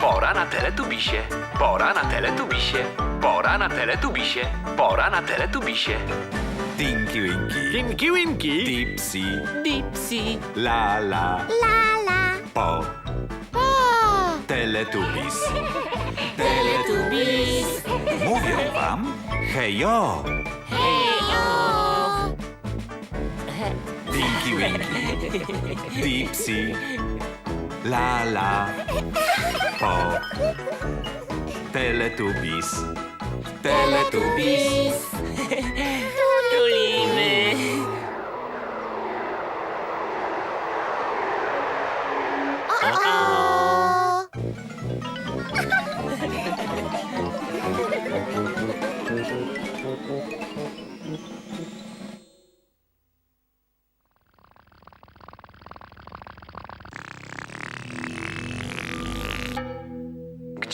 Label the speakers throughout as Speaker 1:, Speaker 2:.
Speaker 1: Pora na teletubisie. Pora na teletubisie. Pora na teletubisie. Pora na teletubisie.
Speaker 2: Tinky Winky,
Speaker 1: Tinky Winky.
Speaker 2: Dipsy,
Speaker 3: Dipsy.
Speaker 2: La La,
Speaker 4: Lala.
Speaker 2: Po,
Speaker 4: O.
Speaker 2: Teletubbies.
Speaker 3: Teletubbies.
Speaker 2: Mówią wam hejo.
Speaker 4: O.
Speaker 2: Tinky Winky, Dipsy, La La, Po, Teletubbies. Teletubbies.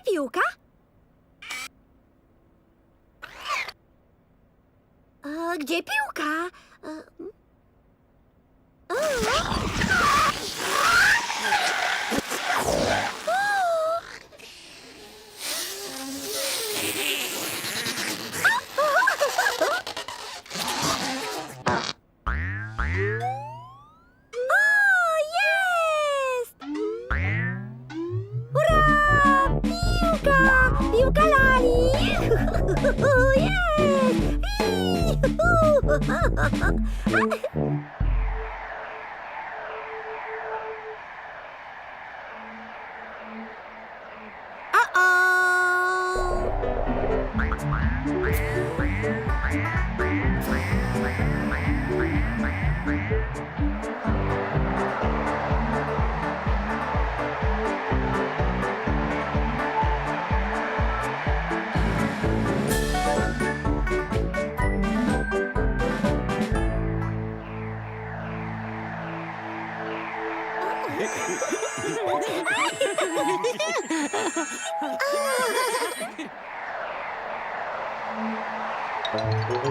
Speaker 4: Gdzie piłka? E, Gdzie piłka?
Speaker 5: 어? 어?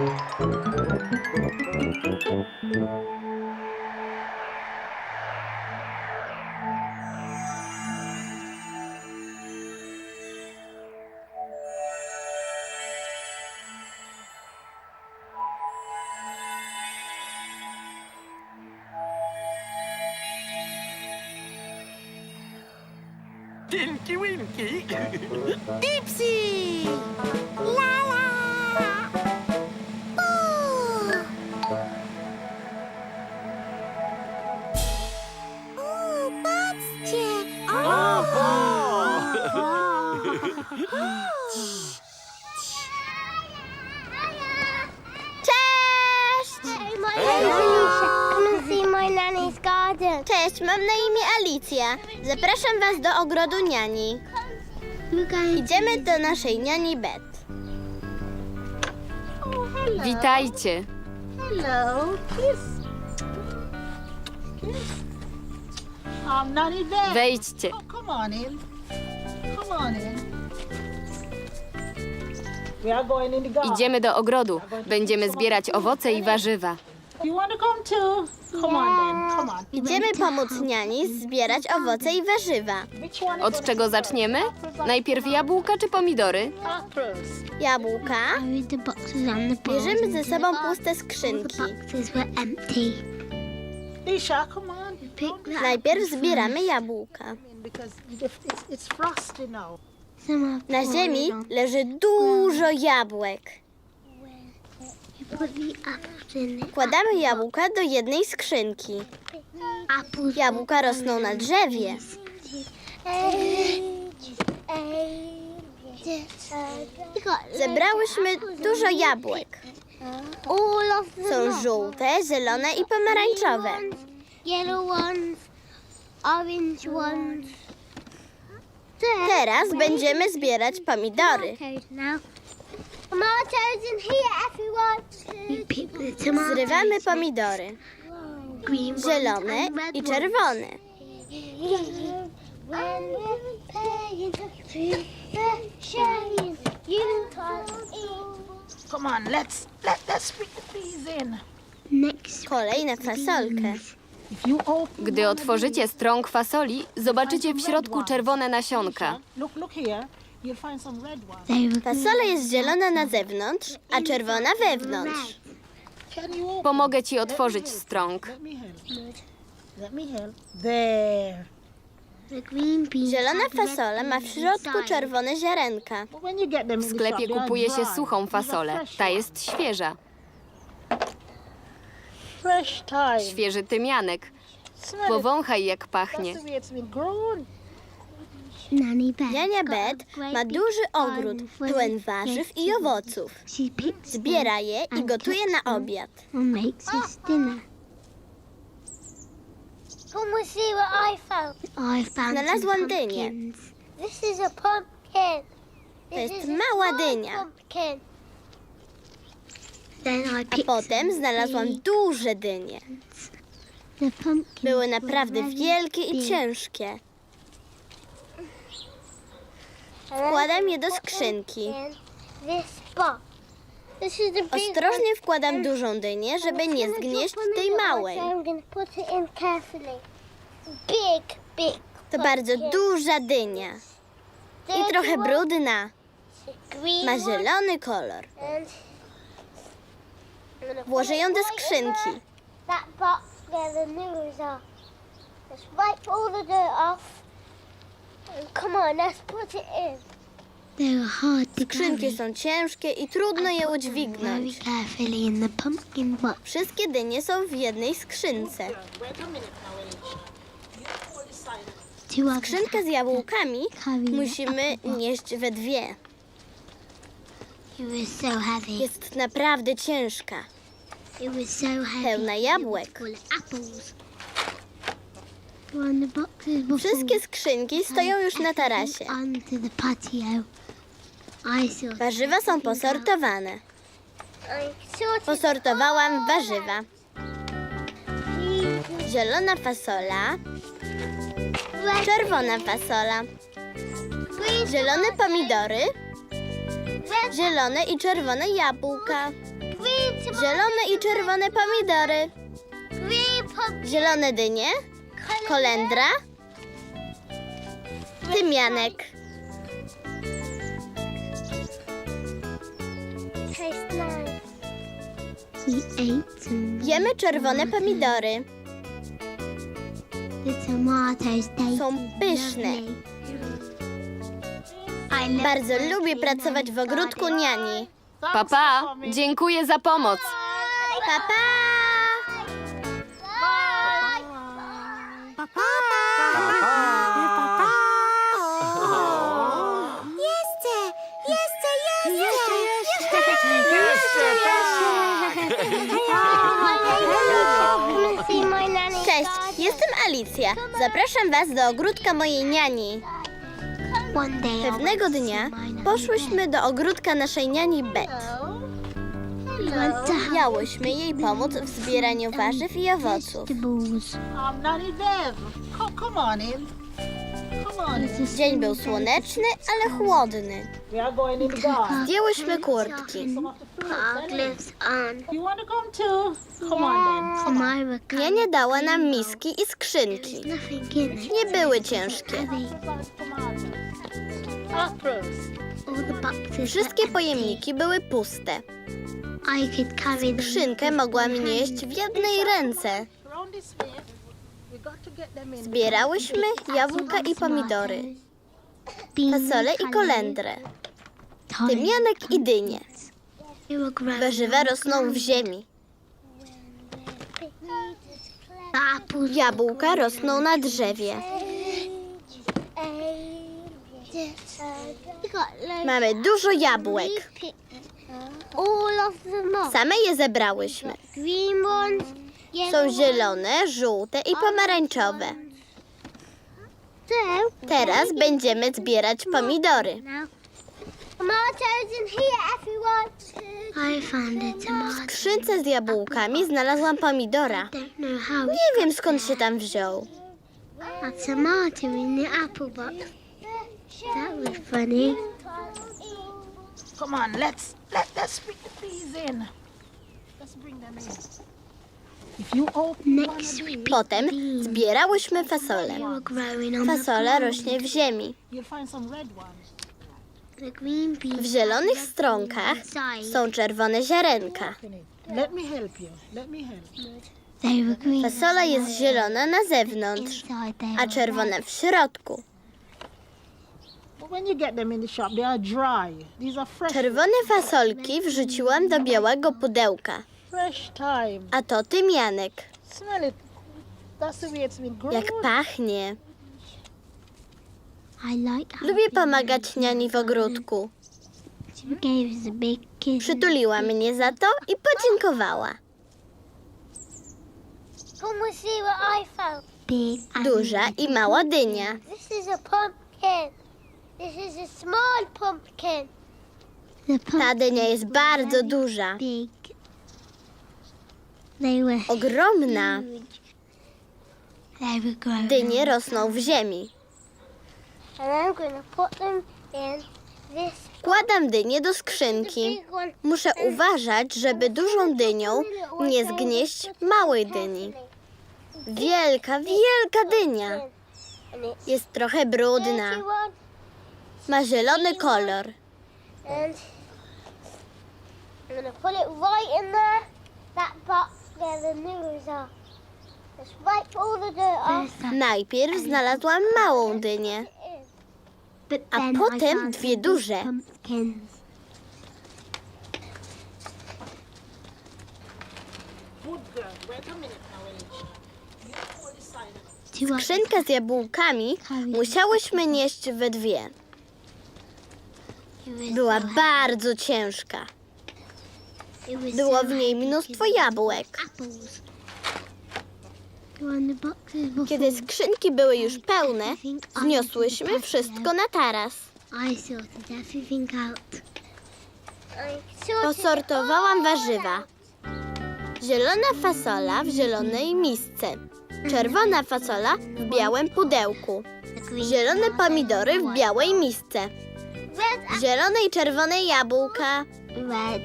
Speaker 5: Thank you. Cześć, mam na imię Alicja. Zapraszam was do ogrodu niani. Idziemy do naszej niani Bet.
Speaker 6: Witajcie.
Speaker 5: Hello.
Speaker 6: Wejdźcie.
Speaker 7: Oh, come on in. Come on in. We are going in the garden.
Speaker 6: Idziemy do ogrodu. Będziemy zbierać owoce i warzywa.
Speaker 7: You want to come too? Come on then. Come on.
Speaker 5: Idziemy pomóc niani zbierać owoce i warzywa.
Speaker 7: Which one?
Speaker 6: Od czego zaczniemy? Najpierw jabłka czy pomidory?
Speaker 7: Apples.
Speaker 5: Jabłka.
Speaker 8: Carried the boxes and the bowls
Speaker 5: Bierzemy ze
Speaker 8: into
Speaker 5: sobą puste
Speaker 8: the
Speaker 5: skrzynki.
Speaker 8: boxes were empty.
Speaker 7: Isha, come on.
Speaker 8: Pick that
Speaker 5: Najpierw zbieramy jabłka.
Speaker 7: Because it's, it's, it's frosty now.
Speaker 8: first. Some are
Speaker 5: Na ziemi leży dużo jabłek. Wkładamy jabłka do jednej skrzynki. Jabłka rosną na drzewie. Zebrałyśmy dużo jabłek. Są żółte, zielone i pomarańczowe. Teraz będziemy zbierać pomidory.
Speaker 8: The shame, you can't eat.
Speaker 7: Come on, let's let let's the peas in.
Speaker 8: Next,
Speaker 5: Kolej na fasolkę.
Speaker 6: Gdy otworzycie strąg fasoli, zobaczycie w środku czerwone nasionka.
Speaker 5: Fasola jest zielona na zewnątrz, a czerwona wewnątrz.
Speaker 6: Pomogę ci otworzyć strąg.
Speaker 5: Zielona fasola ma w środku czerwone ziarenka.
Speaker 6: W sklepie kupuje się suchą fasolę. Ta jest świeża. Świeży tymianek. Powąchaj jak pachnie.
Speaker 7: That's the way it's been grown.
Speaker 8: Nanny Beth
Speaker 5: Niania
Speaker 8: got a
Speaker 5: Bet
Speaker 8: great
Speaker 5: ma duży ogród pełen warzyw i owoców. Zbiera je i gotuje na obiad. Znalazłam dynię.
Speaker 8: pumpkins.
Speaker 9: This is a pumpkin.
Speaker 5: To jest mała dynia. A potem znalazłam duże dynie. Były naprawdę wielkie i ciężkie.
Speaker 9: And then
Speaker 5: Wkładam je do skrzynki. Ostrożnie wkładam dużą dynię, żeby nie zgnieść tej małej.
Speaker 9: To
Speaker 5: bardzo duża dynia. I trochę brudna. Ma zielony kolor. Włożę ją do skrzynki.
Speaker 9: That box where the noodles are. Let's wipe all the dirt off. Come on, let's put it in.
Speaker 8: They were hard to
Speaker 5: Skrzynki
Speaker 8: carry.
Speaker 5: są ciężkie i trudno je
Speaker 8: Very
Speaker 5: udźwignąć.
Speaker 8: carefully in the pumpkin box.
Speaker 5: Wszystkie dynie są w jednej skrzynce.
Speaker 8: Two others
Speaker 5: Skrzynkę z jabłkami
Speaker 8: carry the
Speaker 5: musimy
Speaker 8: box.
Speaker 5: nieść we dwie.
Speaker 8: It was so heavy.
Speaker 5: Jest naprawdę ciężka.
Speaker 8: It was so heavy.
Speaker 5: Pełna jabłek.
Speaker 8: Full of apples. When the boxes were
Speaker 5: Wszystkie skrzynki stoją już na tarasie. Warzywa są posortowane. Posortowałam warzywa. Zielona fasola, czerwona fasola, zielone pomidory, zielone i czerwone jabłka, zielone i czerwone pomidory, zielone dynie, kolendra, tymianek.
Speaker 9: Tastes nice.
Speaker 8: we ate some
Speaker 5: Jemy czerwone pomidory.
Speaker 8: the tomato tomatoes taste
Speaker 5: Są pyszne. Bardzo lubię pracować w ogródku niani.
Speaker 6: Papa, dziękuję za pomoc.
Speaker 5: Pa,
Speaker 8: Jeszcze, jeszcze, jeszcze,
Speaker 9: my nanny's
Speaker 5: Cześć, jestem Alicja. Zapraszam Was do ogródka mojej niani. Pewnego dnia poszłyśmy do ogródka naszej niani Bet. Miałyśmy jej pomóc w zbieraniu warzyw i owoców.
Speaker 8: vegetables.
Speaker 7: Nanny Bev, come, come on in. Come on in.
Speaker 5: Dzień był słoneczny, ale chłodny.
Speaker 7: We are going in the garden.
Speaker 5: Zdjęłyśmy kurtki.
Speaker 7: Some of the fruits.
Speaker 8: Our gloves on.
Speaker 7: You want to come too? Come on then.
Speaker 8: Samira
Speaker 5: Niania dała nam miski i skrzynki.
Speaker 8: nothing in it.
Speaker 5: Nie były ciężkie.
Speaker 7: Apples.
Speaker 8: All the boxes
Speaker 5: Wszystkie pojemniki były puste. Skrzynkę mogłam nieść w jednej ręce. Zbierałyśmy jabłka i pomidory, fasolę i kolendrę, tymianek i
Speaker 8: growing
Speaker 5: Warzywa rosną w ziemi. Jabłka rosną na drzewie. Mamy dużo jabłek.
Speaker 9: All of them up.
Speaker 5: Same je zebrałyśmy.
Speaker 9: Green ones, yellow
Speaker 5: Są zielone, żółte i pomarańczowe. Teraz będziemy zbierać pomidory. W skrzynce z jabłkami znalazłam pomidora.
Speaker 8: How.
Speaker 5: Nie wiem skąd się tam wziął.
Speaker 8: A tomato in the apple box. That was funny.
Speaker 7: Come on, let's let let's bring the peas in. Let's bring them in. If you open
Speaker 5: Potem zbierałyśmy fasolę.
Speaker 8: They were growing on the
Speaker 5: Fasola
Speaker 8: ground.
Speaker 5: rośnie w ziemi.
Speaker 7: you'll find some red ones.
Speaker 8: The green beans
Speaker 5: W zielonych stronkach
Speaker 8: inside.
Speaker 5: są czerwone ziarenka.
Speaker 7: Open it. Let me help you. Let me help you.
Speaker 8: They were green
Speaker 5: Fasola jest zielona na zewnątrz,
Speaker 8: inside. They
Speaker 5: a
Speaker 8: were
Speaker 5: czerwona w środku. Czerwone fasolki wrzuciłam do białego pudełka,
Speaker 7: Fresh time.
Speaker 5: a to tymianek.
Speaker 7: Smell it. That's the way it's been grown.
Speaker 5: Jak pachnie.
Speaker 8: I like how
Speaker 5: Lubię pomagać niani w ogródku. Przytuliła mnie za to i podziękowała. Duża i mała dynia.
Speaker 9: This is a pumpkin. Small pumpkin.
Speaker 8: the
Speaker 5: Ta dynia jest bardzo duża,
Speaker 8: big. They were
Speaker 5: ogromna.
Speaker 8: huge. They were growing.
Speaker 5: Dynie rosną w ziemi.
Speaker 9: And I'm going to put them in this
Speaker 5: Wkładam dynię do skrzynki.
Speaker 9: big one.
Speaker 5: Muszę uważać, żeby dużą dynią nie zgnieść małej dyni. Wielka, wielka dynia.
Speaker 9: And it's
Speaker 5: Jest trochę brudna.
Speaker 9: dirty one.
Speaker 5: Ma zielony kolor.
Speaker 9: And I'm to put it right in there. That box where the noodles are. Just wipe all the dirt off.
Speaker 5: Najpierw znalazłam małą dynię,
Speaker 8: But
Speaker 5: a
Speaker 8: then I
Speaker 5: potem
Speaker 8: found
Speaker 5: dwie
Speaker 8: some
Speaker 5: duże.
Speaker 8: pumpkins. Two
Speaker 5: Skrzynkę z jabłkami musiałyśmy nieść we dwie. Była bardzo ciężka. Było w niej mnóstwo jabłek. Kiedy skrzynki były już pełne, zniosłyśmy wszystko na taras. Posortowałam warzywa. Zielona fasola w zielonej misce. Czerwona fasola w białym pudełku. Zielone pomidory w białej misce. Zielone i czerwone jabłka.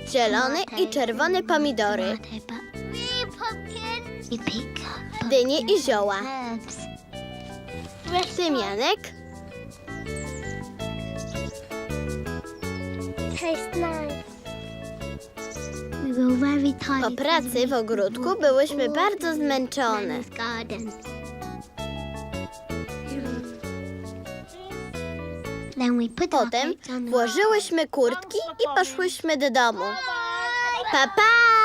Speaker 5: Zielone i czerwone pomidory. Dynie i zioła. Tymianek. Po pracy w ogródku byłyśmy bardzo zmęczone. Potem włożyłyśmy kurtki i poszłyśmy do domu. Pa, pa!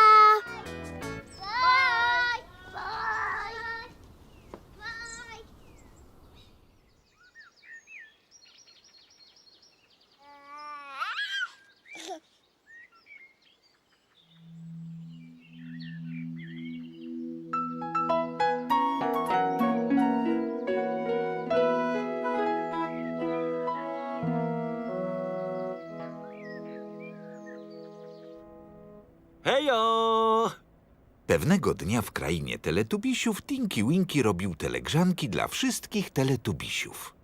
Speaker 2: Pewnego dnia w krainie teletubisiów Tinky Winky robił telegrzanki dla wszystkich teletubisiów.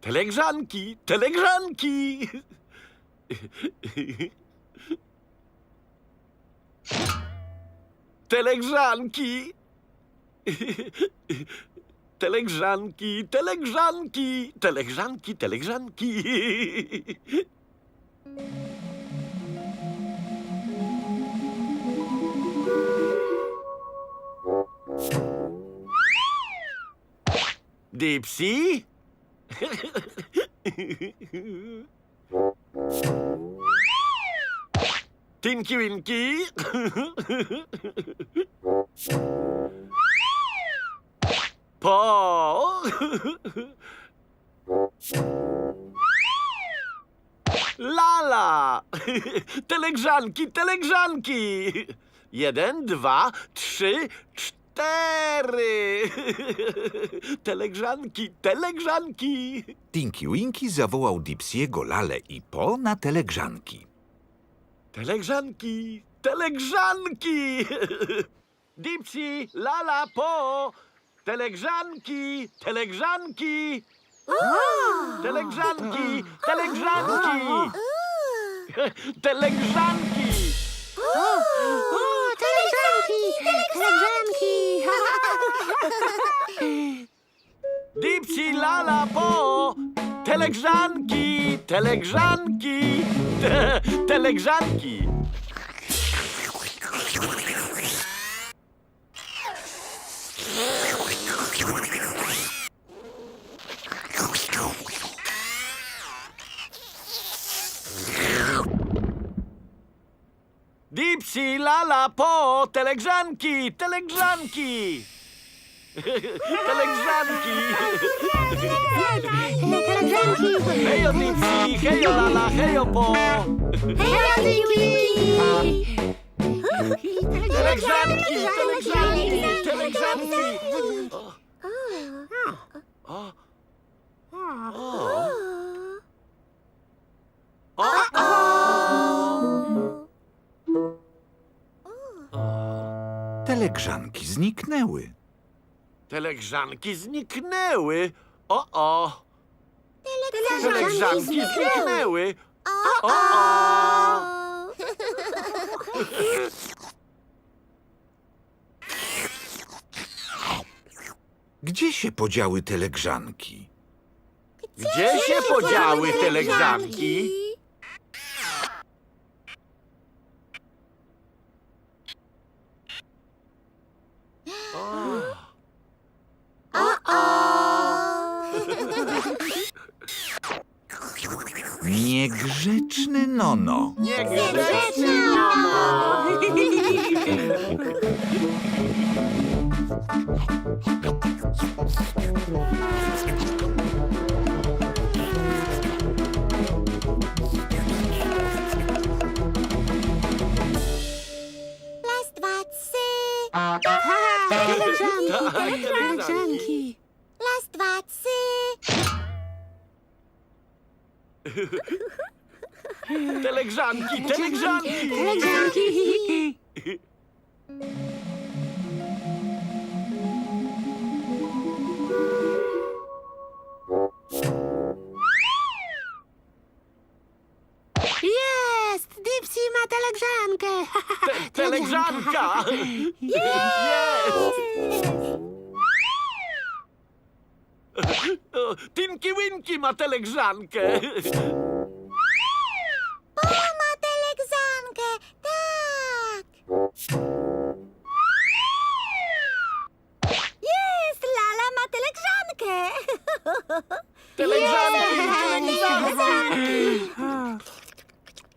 Speaker 10: Telegrzanki, telegrzanki! Telegrzanki! Telegrzanki, telegrzanki, telegrzanki, telegrzanki. Dipsy? Tinky Winky? Po? Lala! Telegrzanki, telegrzanki! Jeden, dwa, trzy, cztery! Telegrzanki, telegrzanki!
Speaker 2: Tinky Winky zawołał Dipsiego, Lalę i Po na telegrzanki.
Speaker 10: Telegrzanki, telegrzanki! Dipsy, lala, po! Telegrzanki, telegrzanki! Telegrzanki, telegrzanki! Telegrzanki! Telegrzanki, telegrzanki! Te, telegrzanki! Dipsy, lala, po! Telegrzanki, telegrzanki! Telegrzanki! Hejo Dipsy, hejo lala, hejo po! Telegrzanki, telegrzanki, telegrzanki! O. O. O. O.
Speaker 2: Telegrzanki zniknęły.
Speaker 10: Telegrzanki zniknęły. O, o. Telegrzanki zniknęły. O, o.
Speaker 2: Gdzie się podziały telegrzanki?
Speaker 10: Gdzie się podziały telegrzanki?
Speaker 2: Niegrzeczny Nono.
Speaker 10: Niegrzeczny
Speaker 8: Raz, dwa, trzy.
Speaker 10: Telegrzanki.
Speaker 8: Raz,
Speaker 10: Telegrzanki, telegrzanki.
Speaker 7: Jest! Dipsy ma telegrzankę!
Speaker 10: Te, telegrzanka. Jest. Tinky Winky ma telegrzankę.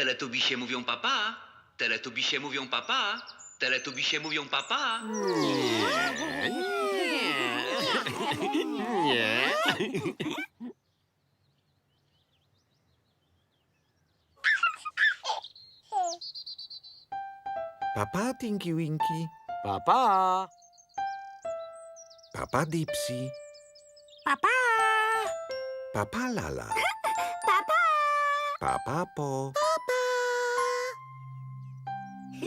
Speaker 1: Teletubisie mówią papa, teletubisie mówią papa, teletubisie mówią papa.
Speaker 10: Nie.
Speaker 2: Papa Tinky Winky,
Speaker 10: Papa!
Speaker 2: papa Dipsy,
Speaker 8: Papa!
Speaker 2: papa Lala,
Speaker 8: Papa!
Speaker 2: papa Po.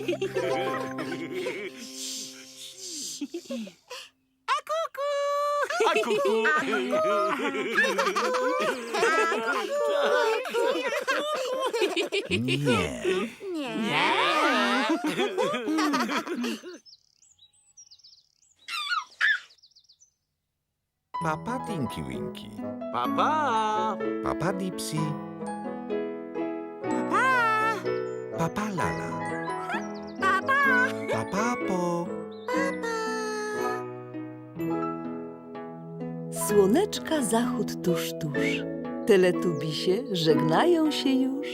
Speaker 10: A kuku! A kuku!
Speaker 2: Nie. Nie. Nie. Papa Tinky Winky.
Speaker 10: Papa!
Speaker 2: Papa Dipsy. Papa! Papa Lala. Pa.
Speaker 3: Słoneczka zachód tuż, tuż. Teletubisie żegnają się już.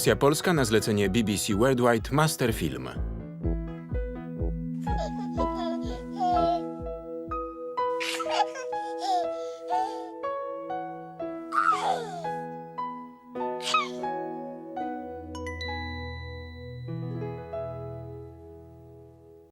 Speaker 11: Wersja polska na zlecenie BBC Worldwide Master Film.